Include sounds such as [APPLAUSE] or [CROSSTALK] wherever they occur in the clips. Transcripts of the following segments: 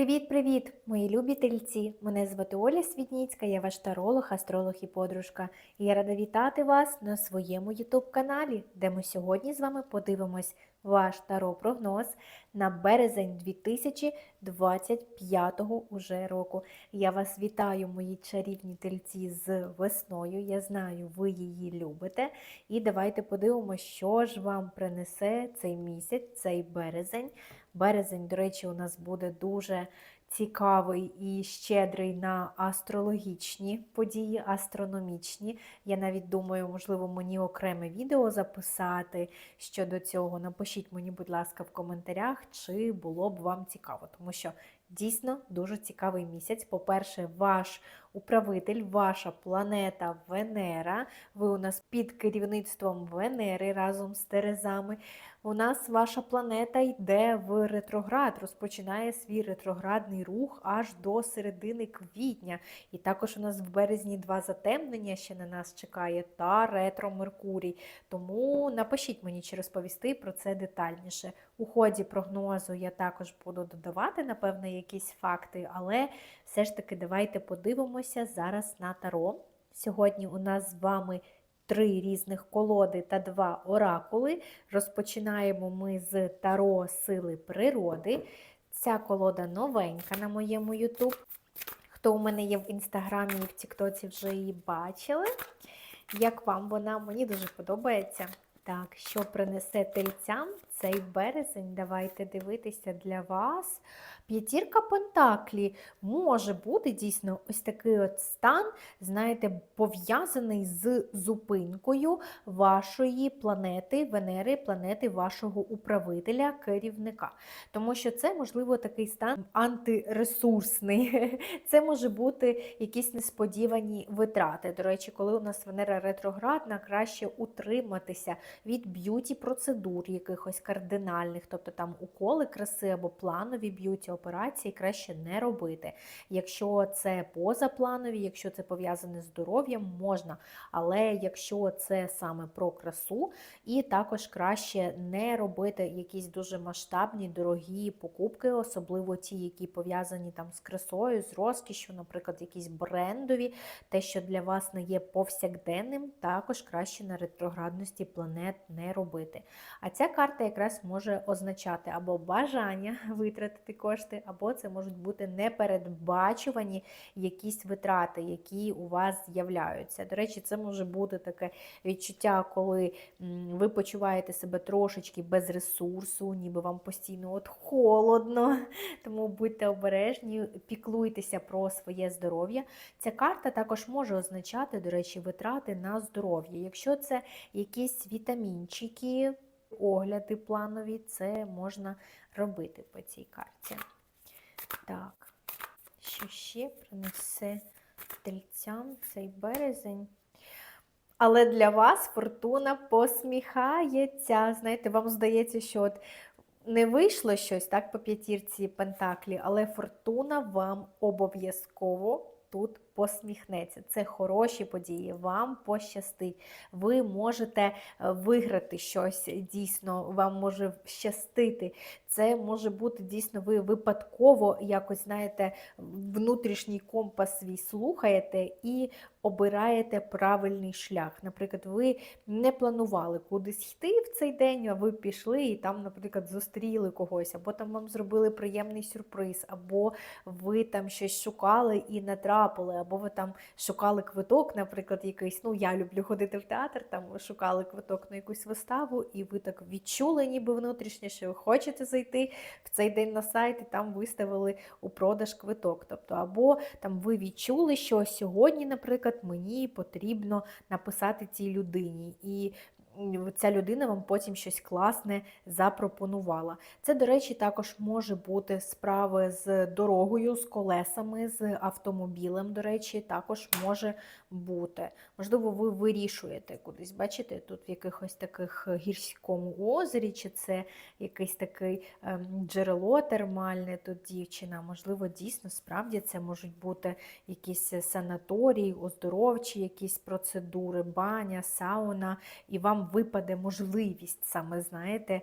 Привіт-привіт, мої любі тельці! Мене звати Оля Світніцька, я ваш таролог, астролог і подружка. І я рада вітати вас на своєму ютуб-каналі, де ми сьогодні з вами подивимось ваш таро-прогноз на березень 2025 уже року. Я вас вітаю, мої чарівні тельці, з весною. Я знаю, ви її любите. І давайте подивимося, що ж вам принесе цей місяць, цей березень. Березень, до речі, у нас буде дуже цікавий і щедрий на астрологічні події, астрономічні. Я навіть думаю, можливо, мені окреме відео записати щодо цього. Напишіть мені, будь ласка, в коментарях, чи було б вам цікаво, тому що дійсно дуже цікавий місяць. По-перше, ваш управитель, ваша планета Венера. Ви у нас під керівництвом Венери разом з Терезами. У нас ваша планета йде в ретроград, розпочинає свій ретроградний рух аж до середини квітня. І також у нас в березні два затемнення ще на нас чекає та ретро Меркурій. Тому напишіть мені чи розповісти про це детальніше. У ході прогнозу я також буду додавати, напевно, якісь факти, але все ж таки давайте подивимося зараз на таро. Сьогодні у нас з вами три різних колоди та два оракули. Розпочинаємо ми з таро сили природи. Ця колода новенька на моєму YouTube. Хто у мене є в інстаграмі і в Тіктоці вже її бачили. Як вам вона? Мені дуже подобається. Так, що принесе тельцям цей березень? Давайте дивитися для вас. П'ятірка Пентаклі може бути дійсно ось такий от стан, знаєте, пов'язаний з зупинкою вашої планети, Венери, планети вашого управителя, керівника. Тому що це, можливо, такий стан антиресурсний. [LAUGHS] Це може бути якісь несподівані витрати. До речі, коли у нас Венера ретроградна, краще утриматися від б'юті-процедур, якихось кардинальних, тобто там уколи краси або планові б'юті операції краще не робити. Якщо це позапланові, якщо це пов'язане з здоров'ям, можна. Але якщо це саме про красу, і також краще не робити якісь дуже масштабні, дорогі покупки, особливо ті, які пов'язані там з красою, з розкішю, наприклад, якісь брендові, те, що для вас не є повсякденним, також краще на ретроградності планет не робити. А ця карта якраз може означати або бажання витратити кошти, або це можуть бути непередбачувані якісь витрати, які у вас з'являються. До речі, це може бути таке відчуття, коли ви почуваєте себе трошечки без ресурсу, ніби вам постійно от холодно. [LAUGHS] Тому будьте обережні, піклуйтеся про своє здоров'я. Ця карта також може означати, до речі, витрати на здоров'я. Якщо це якісь вітамінчики, огляди планові, це можна робити по цій карті. Так, що ще принесе стрільцям цей березень? Але для вас фортуна посміхається. Знаєте, вам здається, що от не вийшло щось так по п'ятірці Пентаклі, але фортуна вам обов'язково тут посміхнеться. Це хороші події, вам пощастить. Ви можете е, виграти щось дійсно, вам може щастити. Це може бути дійсно, ви випадково якось, знаєте, внутрішній компас свій слухаєте і обираєте правильний шлях. Наприклад, ви не планували кудись йти в цей день, а ви пішли і там, наприклад, зустріли когось, або там вам зробили приємний сюрприз, або ви там щось шукали і натрапили, або ви там шукали квиток, наприклад, якийсь. Ну, я люблю ходити в театр, там ви шукали квиток на якусь виставу, і ви так відчули, ніби внутрішнє, що ви хочете зайти в цей день на сайт, і там виставили у продаж квиток. Тобто, або там ви відчули, що сьогодні, наприклад, мені потрібно написати цій людині. І ця людина вам потім щось класне запропонувала. Це, до речі, також може бути справи з дорогою, з колесами, з автомобілем, до речі, також може бути. Можливо, ви вирішуєте кудись, бачите, тут в якихось таких гірському озері, чи це якесь таке джерело термальне, тут дівчина. Можливо, дійсно, справді це можуть бути якісь санаторії, оздоровчі якісь процедури, баня, сауна, і вам випаде можливість саме, знаєте,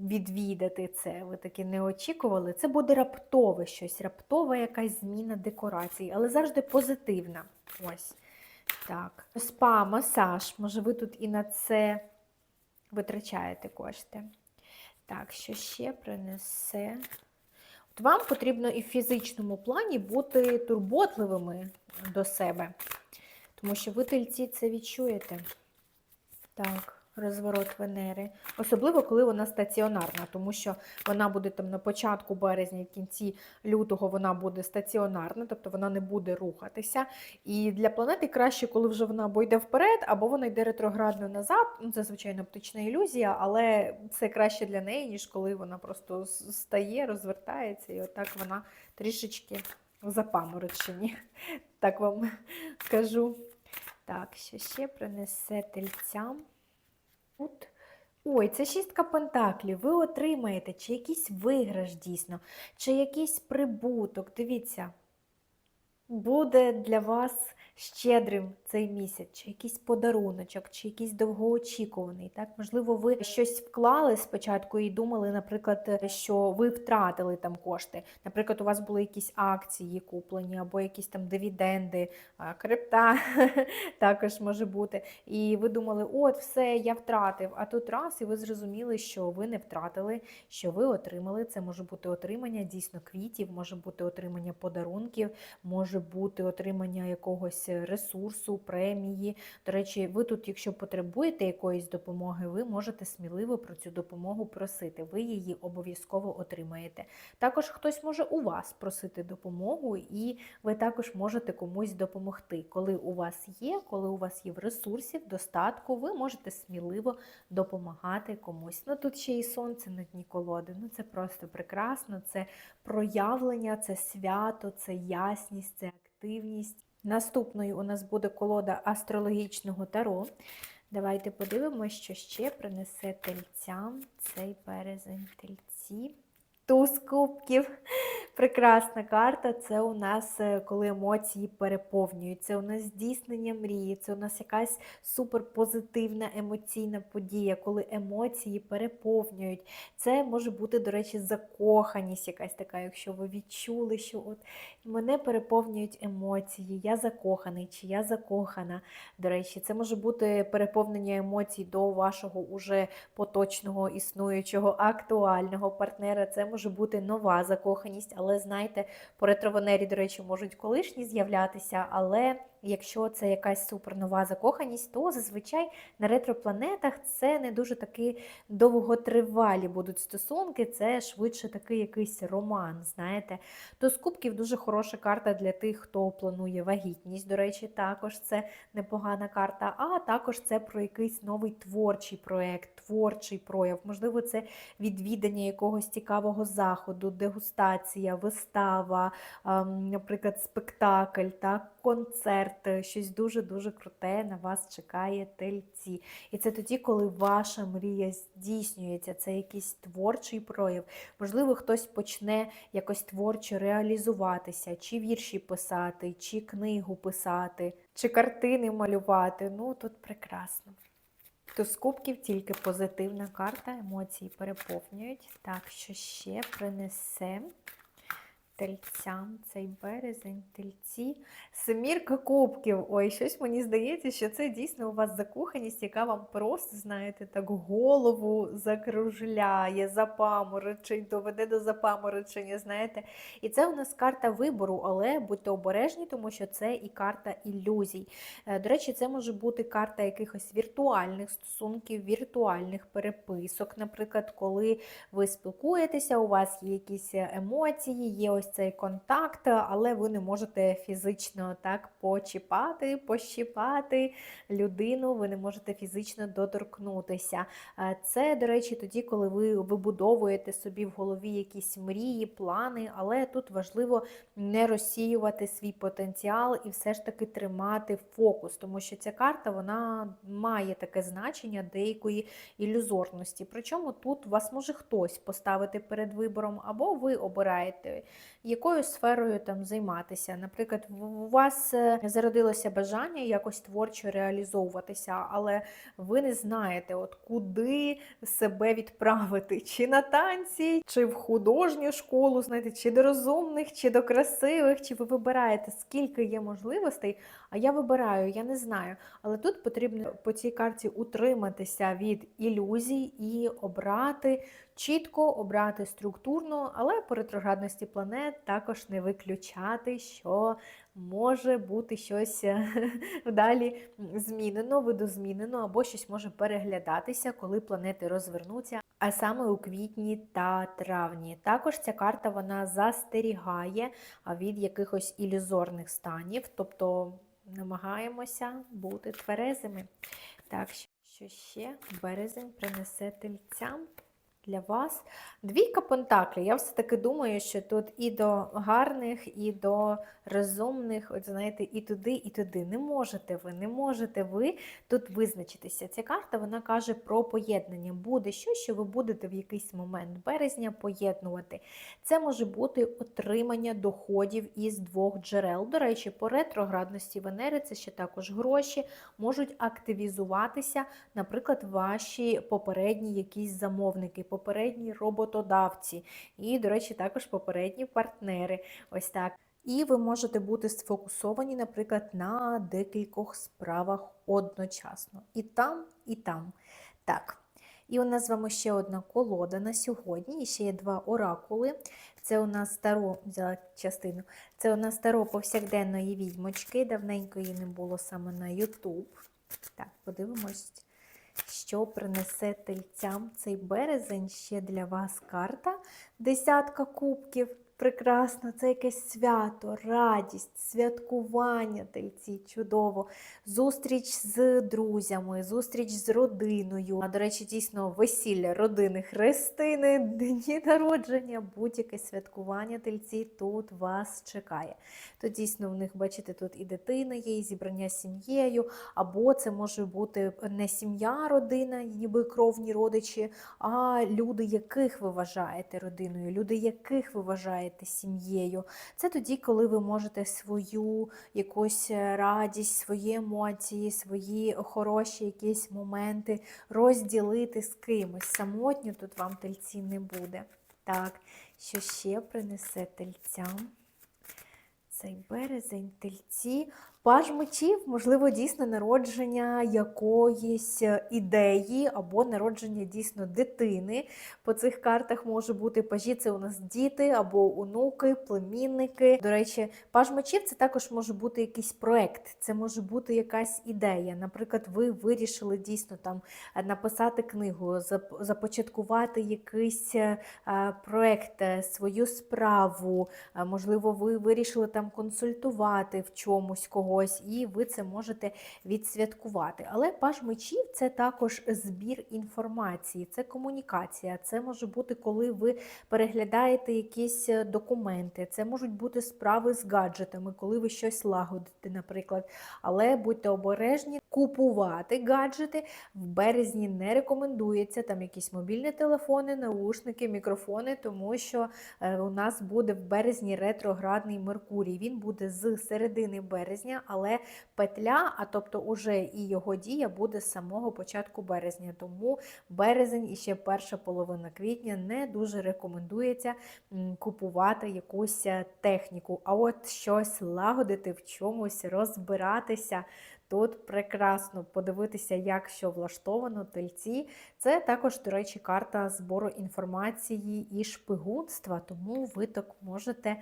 відвідати це, ви таки не очікували. Це буде раптове щось, раптова якась зміна декорацій, але завжди позитивна. Ось. Так. Спа, масаж. Може, ви тут і на це витрачаєте кошти. Так, що ще принесе? От вам потрібно і в фізичному плані бути турботливими до себе. Тому що ви тельці це відчуєте. Так, розворот Венери. Особливо, коли вона стаціонарна, тому що вона буде там на початку березня, в кінці лютого вона буде стаціонарна, тобто вона не буде рухатися. І для планети краще, коли вже вона або йде вперед, або вона йде ретроградно назад. Ну, це, звичайно, оптична ілюзія, але це краще для неї, ніж коли вона просто стає, розвертається, і отак вона трішечки в запамороченні. [LAUGHS] Так вам скажу. Так, що ще принесе тельцям? Тут. Ой, це шістка пентаклів. Ви отримаєте чи якийсь виграш дійсно, чи якийсь прибуток. Дивіться, буде для вас щедрим цей місяць, чи якийсь подаруночок, чи якийсь довгоочікуваний. Так? Можливо, ви щось вклали спочатку і думали, наприклад, що ви втратили там кошти. Наприклад, у вас були якісь акції куплені, або якісь там дивіденди, крипта [LAUGHS] також може бути. І ви думали, от все, я втратив. А тут раз, і ви зрозуміли, що ви не втратили, що ви отримали. Це може бути отримання дійсно квітів, може бути отримання подарунків, може бути отримання якогось ресурсу, премії. До речі, ви тут, якщо потребуєте якоїсь допомоги, ви можете сміливо про цю допомогу просити. Ви її обов'язково отримаєте. Також хтось може у вас просити допомогу, і ви також можете комусь допомогти. Коли у вас є, коли у вас є в ресурсі, в достатку, ви можете сміливо допомагати комусь. Ну тут ще і сонце на дні колоди. Ну це просто прекрасно. Це проявлення, це свято, це ясність, це активність. Наступною у нас буде колода астрологічного таро. Давайте подивимося, що ще принесе тельцям цей березень тельці. Туз кубків. Прекрасна карта. Це у нас е, коли емоції переповнюють. Це у нас здійснення мрії, це у нас якась суперпозитивна емоційна подія, коли емоції переповнюють. Це може бути, до речі, закоханість якась така, якщо ви відчули, що от мене переповнюють емоції, я закоханий чи я закохана. До речі, це може бути переповнення емоцій до вашого уже поточного існуючого актуального партнера. Це може бути нова закоханість, але знаєте, по ретровенері, до речі, можуть колишні з'являтися, але якщо це якась супернова закоханість, то зазвичай на ретропланетах це не дуже таки довготривалі будуть стосунки, це швидше такий якийсь роман, знаєте. З кубків дуже хороша карта для тих, хто планує вагітність. До речі, також це непогана карта. А також це про якийсь новий творчий проєкт, творчий прояв. Можливо, це відвідання якогось цікавого заходу, дегустація, вистава, ем, наприклад, спектакль, так, концерт, щось дуже-дуже круте на вас чекає тельці. І це тоді, коли ваша мрія здійснюється, це якийсь творчий прояв. Можливо, хтось почне якось творчо реалізуватися, чи вірші писати, чи книгу писати, чи картини малювати. Ну, тут прекрасно. То з кубків тільки позитивна карта, емоції переповнюють. Так, що ще принесе тельцям цей березень, тельці. Семірка кубків. Ой, щось мені здається, що це дійсно у вас закоханість, яка вам просто, знаєте, так голову закружляє, запаморочить, доведе до запаморочення, знаєте. І це у нас карта вибору, але будьте обережні, тому що це і карта ілюзій. Е, До речі, це може бути карта якихось віртуальних стосунків, віртуальних переписок. Наприклад, коли ви спілкуєтеся, у вас є якісь емоції, є ось цей контакт, але ви не можете фізично так почіпати, пощіпати людину, ви не можете фізично доторкнутися. Е, Це, до речі, тоді, коли ви вибудовуєте собі в голові якісь мрії, плани, але тут важливо не розсіювати свій потенціал і все ж таки тримати фокус, тому що ця карта вона має таке значення деякої ілюзорності. Причому тут вас може хтось поставити перед вибором, або ви обираєте. Якою сферою там займатися. Наприклад, у вас е, зародилося бажання якось творчо реалізовуватися, але ви не знаєте, от куди себе відправити, [LAUGHS] чи на танці, чи в художню школу, знаєте, чи до розумних, чи до красивих, чи ви вибираєте, скільки є можливостей. А я вибираю, я не знаю. Але тут потрібно по цій карті утриматися від ілюзій і обрати чітко, обрати структурно, але по ретроградності планет також не виключати, що може бути щось е, [LAUGHS] вдалі змінено, видозмінено, або щось може переглядатися, коли планети розвернуться. А саме у квітні та травні. Також ця карта вона застерігає від якихось ілюзорних станів, тобто намагаємося бути тверезими. Так, що ще березень принесе тельцям для вас? Двійка пентаклів. Я все-таки думаю, що тут і до гарних, і до розумних, от знаєте, і туди, і туди. Не можете ви, не можете ви тут визначитися. Ця карта вона каже про поєднання. Буде щось, що ви будете в якийсь момент березня поєднувати. Це може бути отримання доходів із двох джерел. До речі, по ретроградності Венери це ще також гроші можуть активізуватися, наприклад, ваші попередні якісь замовники, попередні роботодавці, і, до речі, також попередні партнери. Ось так. І ви можете бути сфокусовані, наприклад, на декількох справах одночасно. І там, і там. Так. І у нас з вами ще одна колода на сьогодні, і ще є два оракули. Це у нас старо, взяла частину, це у нас старо повсякденної відьмочки. Давненько її не було саме на YouTube. Так, подивимось, що принесе тельцям цей березень ще для вас карта. Десятка кубків. Прекрасно, це якесь свято, радість, святкування тельці, чудово. Зустріч з друзями, зустріч з родиною. А до речі, дійсно весілля родини, хрестини, дні народження, будь-яке святкування тельці тут вас чекає. Тут дійсно в них, бачите, тут і дитина є, і зібрання з сім'єю, або це може бути не сім'я, родина, ніби кровні родичі, а люди, яких ви вважаєте родиною, люди, яких ви вважаєте сім'єю. Це тоді, коли ви можете свою якусь е, радість, свої емоції, свої хороші якісь моменти розділити з кимось. Самотньо тут вам тельці не буде. Так, що ще принесе тельцям? Цей березень, тельці, паж мечів, можливо, дійсно народження якоїсь е, ідеї або народження дійсно дитини. По цих картах може бути пажі, це у нас діти або онуки, племінники. До речі, паж мечів це також може бути якийсь проект, це може бути якась ідея. Наприклад, ви вирішили дійсно там е, написати книгу, започаткувати якийсь е, проект, свою справу. Можливо, ви вирішили там консультувати в чомусь когось, і ви це можете відсвяткувати. Але паж мечів це також збір інформації, це комунікація. Це може бути, коли ви переглядаєте якісь е, документи, це можуть бути справи з гаджетами, коли ви щось лагодите, наприклад. Але будьте обережні, купувати гаджети в березні не рекомендується. Там якісь мобільні телефони, наушники, мікрофони, тому що е, у нас буде в березні ретроградний Меркурій. Він буде з середини березня, але петля, а тобто уже і його дія буде з самого початку березня. Тому березень і ще перша половина квітня не дуже рекомендується купувати якусь е, техніку. А от щось лагодити, в чомусь розбиратися. Тут прекрасно подивитися, як що влаштовано тельці. Це також, до речі, карта збору інформації і шпигунства, тому ви так можете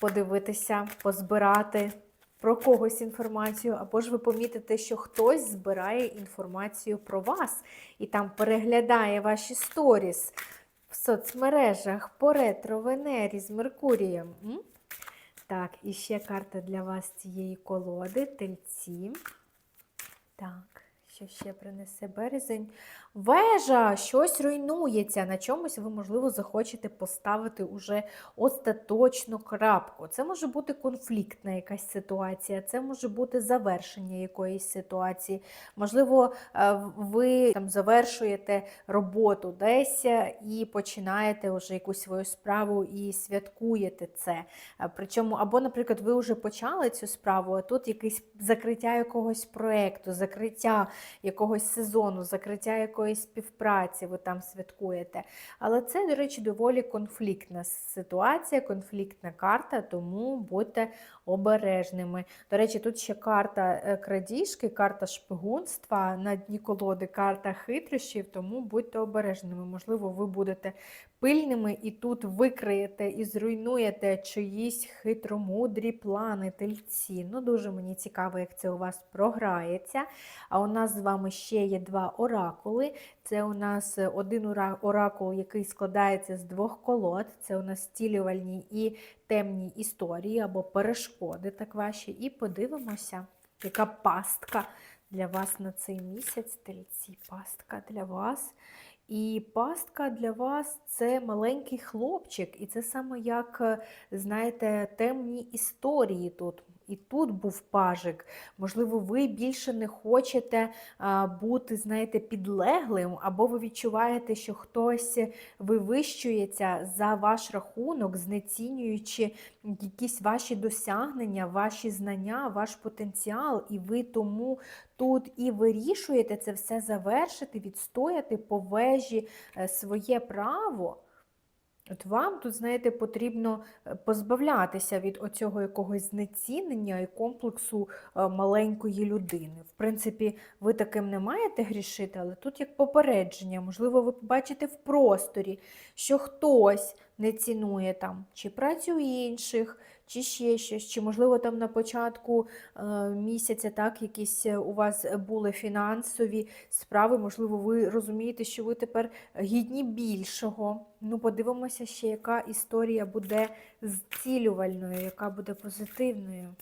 подивитися, позбирати про когось інформацію, або ж ви помітите, що хтось збирає інформацію про вас і там переглядає ваші сторіс в соцмережах по ретро Венері з Меркурієм. Так, і ще карта для вас цієї колоди, тельці. Так, Що ще принесе березень? Вежа, щось руйнується. На чомусь ви, можливо, захочете поставити уже остаточну крапку. Це може бути конфліктна якась ситуація, це може бути завершення якоїсь ситуації. Можливо, е, ви там завершуєте роботу десь е, і починаєте вже якусь свою справу і святкуєте це. Е, Причому, або, наприклад, ви вже почали цю справу, а тут якесь закриття якогось проєкту, закриття якогось сезону, закриття якоїсь співпраці, ви там святкуєте. Але це, до речі, доволі конфліктна ситуація, конфліктна карта, тому будьте обережними. До речі, тут ще карта е, крадіжки, карта шпигунства, на дні колоди карта хитрощів, тому будьте обережними. Можливо, ви будете пильними і тут викриєте і зруйнуєте чиїсь хитромудрі плани, тельці. Ну, дуже мені цікаво, як це у вас програється. А у нас з вами ще є два оракули. Це у нас один оракул, який складається з двох колод. Це у нас стілювальні і темні історії або перешкоди, так ваші. І подивимося, яка пастка для вас на цей місяць. Тельці, пастка для вас. І пастка для вас це маленький хлопчик, і це саме як, знаєте, темні історії тут. І тут був пажик. Можливо, ви більше не хочете бути, знаєте, підлеглим, або ви відчуваєте, що хтось вивищується за ваш рахунок, знецінюючи якісь ваші досягнення, ваші знання, ваш потенціал, і ви тому тут і вирішуєте це все завершити, відстояти по вежі е, своє право. От вам тут, знаєте, потрібно е, позбавлятися від оцього якогось знецінення і комплексу е, маленької людини. В принципі, ви таким не маєте грішити, але тут як попередження, можливо, ви побачите в просторі, що хтось не цінує там чи працю інших, чи ще щось, чи, можливо, там на початку е, місяця так, якісь е, у вас були фінансові справи, можливо, ви розумієте, що ви тепер гідні більшого. Ну, подивимося ще, яка історія буде зцілювальною, яка буде позитивною.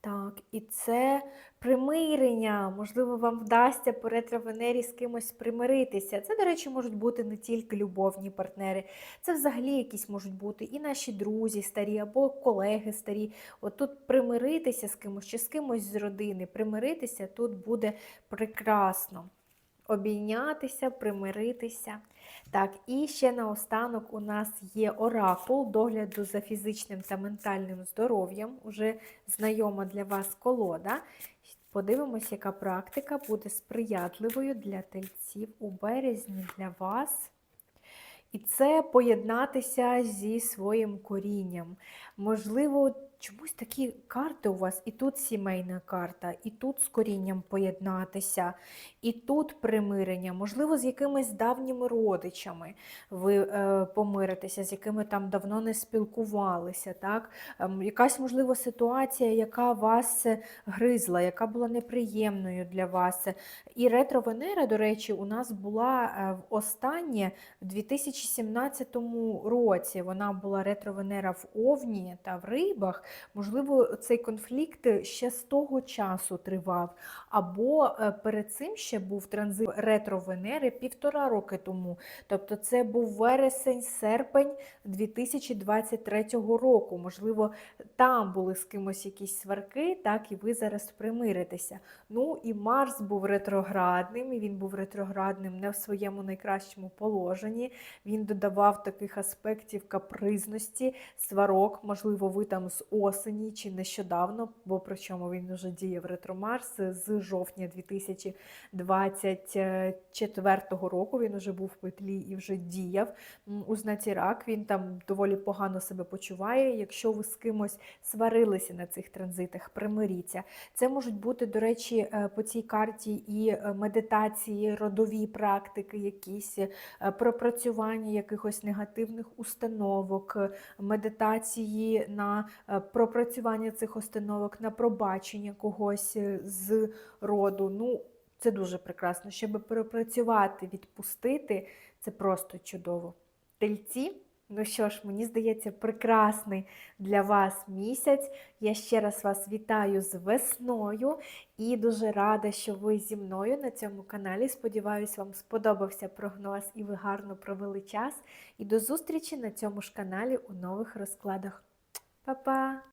Так, і це примирення. Можливо, вам вдасться по ретро-Венері з кимось примиритися. Це, до речі, можуть бути не тільки любовні партнери, це взагалі якісь можуть бути і наші друзі старі, або колеги старі. От тут примиритися з кимось чи з кимось з родини, примиритися тут буде прекрасно. Обійнятися, примиритися. Так, і ще наостанок у нас є оракул догляду за фізичним та ментальним здоров'ям, уже знайома для вас колода. Подивимось, яка практика буде сприятливою для тельців у березні для вас. І це поєднатися зі своїм корінням. Можливо, чомусь такі карти у вас, і тут сімейна карта, і тут з корінням поєднатися, і тут примирення, можливо, з якимись давніми родичами ви е, помиритеся, з якими там давно не спілкувалися. Так? Ем, якась, можливо, ситуація, яка вас е, гризла, яка була неприємною для вас. І ретро-Венера, до речі, у нас була е, в останнє в 2017 році. Вона була ретро-Венера в Овні та в Рибах. Можливо, цей конфлікт ще з того часу тривав. Або е, перед цим ще був транзит ретро-Венери півтора роки тому. Тобто це був вересень-серпень 2023 року. Можливо, там були з кимось якісь сварки, так і ви зараз примиритеся. Ну і Марс був ретроградним, і він був ретроградним не в своєму найкращому положенні. Він додавав таких аспектів капризності, сварок. Можливо, ви там з осені чи нещодавно, бо причому він вже діяв ретро-Марс з жовтня 2024 року. Він вже був в петлі і вже діяв у знаці рак. Він там доволі погано себе почуває. Якщо ви з кимось сварилися на цих транзитах, примиріться. Це можуть бути, до речі, е, по цій карті і е, медитації, родові практики, якісь е, пропрацювання якихось негативних установок, медитації на пропрацювання цих установок, на пробачення когось е, з роду. Ну, це дуже прекрасно. Щоб пропрацювати, відпустити, це просто чудово. Тельці, Ну що ж, мені здається, прекрасний для вас місяць. Я ще раз вас вітаю з весною і дуже рада, що ви зі мною на цьому каналі. Сподіваюсь, вам сподобався прогноз і ви гарно провели час. І до зустрічі на цьому ж каналі у нових розкладах. 爸爸